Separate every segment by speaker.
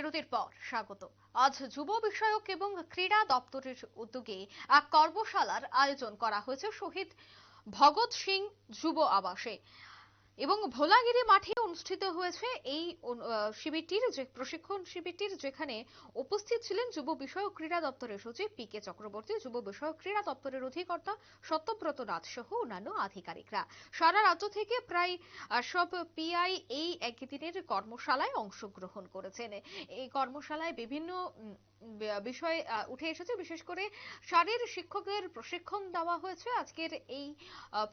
Speaker 1: বিরতির পর স্বাগত। আজ যুব বিষয়ক এবং ক্রীড়া দপ্তরের উদ্যোগে এক কর্মশালার আয়োজন করা হয়েছে শহীদ ভগৎ সিং যুব আবাসে। এবং ভোলাগিরি মাঠে অনুষ্ঠিত হয়েছে এই শিবিরটির যে, প্রশিক্ষণ শিবিরটির যেখানে উপস্থিত ছিলেন যুব বিষয়ক ক্রীড়া দপ্তরের সচিব পি কে চক্রবর্তী, যুব বিষয়ক ক্রীড়া দপ্তরের অধিকর্তা সত্যব্রত নাথ সহ অন্যান্য আধিকারিকরা। সারা রাজ্য থেকে প্রায় সব পিআই এই একদিনের কর্মশালায় অংশগ্রহণ করেছেন। এই কর্মশালায় বিভিন্ন বিষয় উঠে এসেছে। বিশেষ করে শারীর শিক্ষকের প্রশিক্ষণ দেওয়া হয়েছে। আজকের এই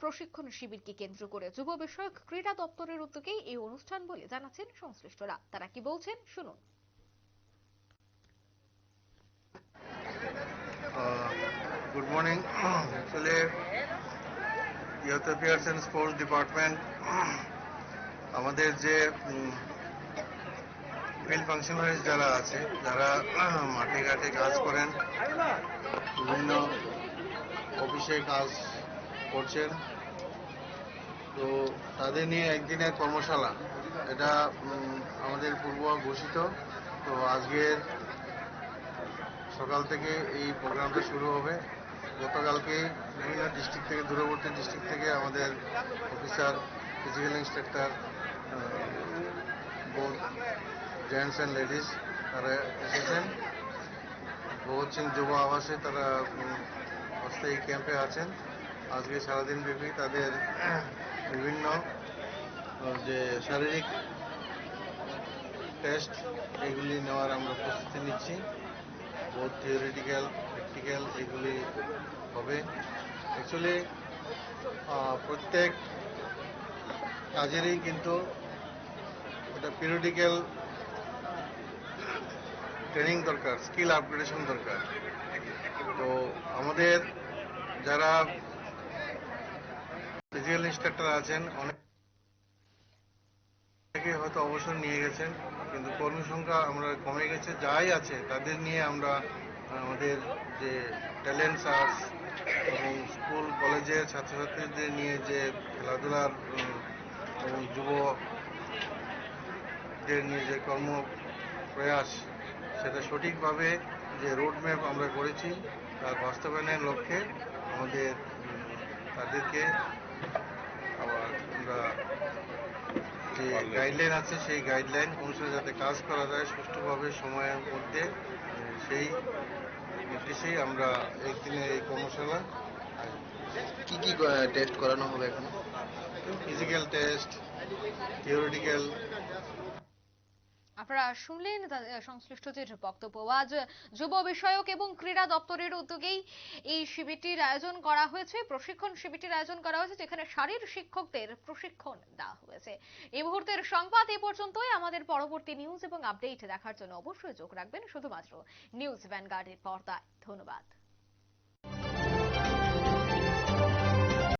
Speaker 1: প্রশিক্ষণ শিবিরকে কেন্দ্র করে যুব বিষয়ক ক্রীড়া দপ্তরের উদ্যোগেই এই অনুষ্ঠান বলে জানাচ্ছেন সংশ্লিষ্টরা তারা কি বলছেন শুনুন
Speaker 2: Good morning. Actually, Youth Affairs and Sports Department আমাদের যে ফিল্ড ফাংশনারিজ যারা আছে যারা মাঠে ঘাটে কাজ করেন বিভিন্ন অফিসে কাজ করছেন তো তাদের নিয়ে একদিনের কর্মশালা। এটা আমাদের পূর্ব ঘোষিত। তো আজকের সকাল থেকে এই প্রোগ্রামটা শুরু হবে। গতকালকে বিভিন্ন ডিস্ট্রিক্ট থেকে, দূরবর্তী ডিস্ট্রিক্ট থেকে আমাদের officer physical instructor both gents and ladies তারা এসেছেন। ভগৎ সিং যুব আবাসে তারা অস্থায়ী ক্যাম্পে আছেন। আজকে সারাদিন ব্যাপী তাদের বিভিন্ন যে শারীরিক টেস্ট এগুলি নেওয়ার আমরা প্রস্তুতি নিচ্ছি। বোধ থিওরিটিক্যাল প্র্যাকটিক্যাল এগুলি হবে। অ্যাকচুয়ালি প্রত্যেক কাজেরই কিন্তু একটা পিরিয়ডিক্যাল ট্রেনিং দরকার স্কিল আপগ্রেডেশন দরকার। তো আমাদের যারা ফিজিক্যাল ইনস্ট্রাক্টর আছেন, অনেক হয়তো অবসর নিয়ে গেছেন, কিন্তু কর্মী সংখ্যা আমরা কমে গেছে, যাই আছে, তাদের নিয়ে আমরা, আমাদের যে ট্যালেন্টস আর্টস এবং স্কুল কলেজের ছাত্রছাত্রীদের নিয়ে যে খেলাধুলার এবং যুবদের নিয়ে যে কর্ম প্রয়াস, সেটা সঠিকভাবে যে রোডম্যাপ আমরা করেছি, তার বাস্তবায়নের লক্ষ্যে আমাদের তাদেরকে আবার আমরা যে গাইডলাইন আছে সেই গাইডলাইন অনুসারে যাতে কাজ করা যায় সুষ্ঠুভাবে সময়ের মধ্যে সেই উদ্দেশ্যেই আমরা একদিনে এই কর্মশালা
Speaker 3: কি কি টেস্ট করানো হবে এখানে?
Speaker 2: ফিজিক্যাল টেস্ট থিওরিটিক্যাল
Speaker 1: আপনারা শুনলেন সংশ্লিষ্টদের বক্তব্য। আজ যুব বিষয়ক এবং ক্রীড়া দপ্তরের উদ্যোগেই এই শিবিরটির আয়োজন করা হয়েছে, প্রশিক্ষণ শিবিরটির আয়োজন করা হয়েছে, যেখানে শারীর শিক্ষকদের প্রশিক্ষণ দেওয়া হয়েছে। এই মুহূর্তের সংবাদ এ পর্যন্তই। আমাদের পরবর্তী নিউজ এবং আপডেট দেখার জন্য অবশ্যই চোখ রাখবেন। শুধুমাত্র নিউজ ভ্যানগার্ডের পর্দায়। ধন্যবাদ।